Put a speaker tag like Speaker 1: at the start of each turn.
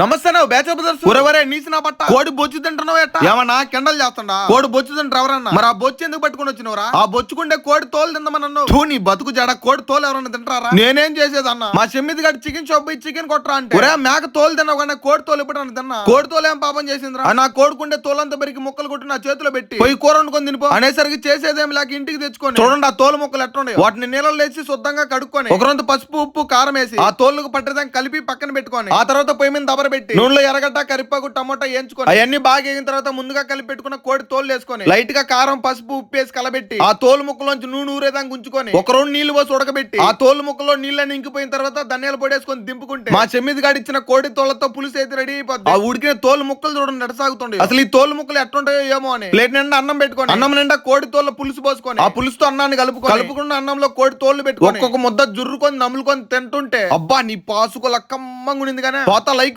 Speaker 1: నమస్తే నువ్వు బ్రదర్స్. ఊరవరే నీసిన బట్ట. కోడి బొచ్చు తింటున్నావు ఎట్ట ఏమన్నా కెండల్ చేస్తుండా? కోడి బొచ్చు తింటారు ఎవరన్నా? మరి ఆ బొచ్చు ఎందుకు పట్టుకుని వచ్చినవరా? ఆ బొచ్చుకుంటే కోడి తోలు తిందమన్నా తూ నీ బతుకు జడ కోడి తోలు ఎవరన్నా తింటారా? నేనేం చేసేది అన్న మా చెమ్మిది గడి చికెన్ షాప్ పోయి చికెన్ కొట్టరా అంటే. ఒరే మేక తోలు తిన్నావు కానీ కోడి తోలు ఎప్పుడు తిన్నా? కోడి తోలు ఏం పాపం చేసిందిరా? నా కోడుకుంటే తోలంతా బరికి ముక్కలు కొట్టి నా చేతిలో పెట్టి. పోయి కూర వండుకొని తినిపో. అనేసరికి చేసేదేం లేక ఇంటికి తెచ్చుకొని. చూడండి ఆ తోలు ముక్కలు ఎట్లున్నాయి. వాటిని నీళ్ళలో లేచి శుద్ధంగా కడుక్కొని ఒక రొంత పసుపు ఉప్పు కారం వేసి ఆ తోలుకు పట్టేదాన్ని కలిపి పక్కన పెట్టుకొని. ఆ తర్వాత పొయ్యి మీద పెట్టి నూనెలో ఎర్రగడ్డ కరిపాకు టమాటా వేయించుకొని అవన్నీ బాగా వేగిన తర్వాత ముందుగా కలిపి పెట్టుకున్న కోడి తోలు వేసుకొని లైట్గా కారం పసుపు ఉప్పు వేసి కలబెట్టి ఆ తోలు ముక్కలోంచి నూనె ఊరేదానికి ఉంచుకొని ఒక రెండు నీళ్ళు పోసి ఉడకబెట్టి ఆ తోలు ముక్కలో నీళ్ళని ఇంకిపోయిన తర్వాత ధనియాల పొడి వేసుకొని దింపుకుంటే మా చెమ్మిది గాడి ఇచ్చిన కోడి తోలతో పులుసు అయితే రెడీ అయిపోద్ది. ఆ ఉడికిన తోలు ముక్కలు చూడండి నడసాగుతుండే. అసలు ఈ తోలు ముక్కలు ఎట్లుంటాయో ఏమో అని. ప్లేట్ నిండా అన్నం పెట్టుకొని అన్నం నిండా కోడి తోలు పులుసు పోసుకొని ఆ పులుసుతో అన్నాన్ని కలుపుకొని కలుపుకున్న అన్నంలో కోడి తోలు పెట్టుకొని ఒక్కొక్క ముద్ద జుర్రుకొని నములుకొని తింటుంటే అబ్బా నీ పాసుకు లక్కమ్మంగా ఉండింది కానీ పోత లైక్.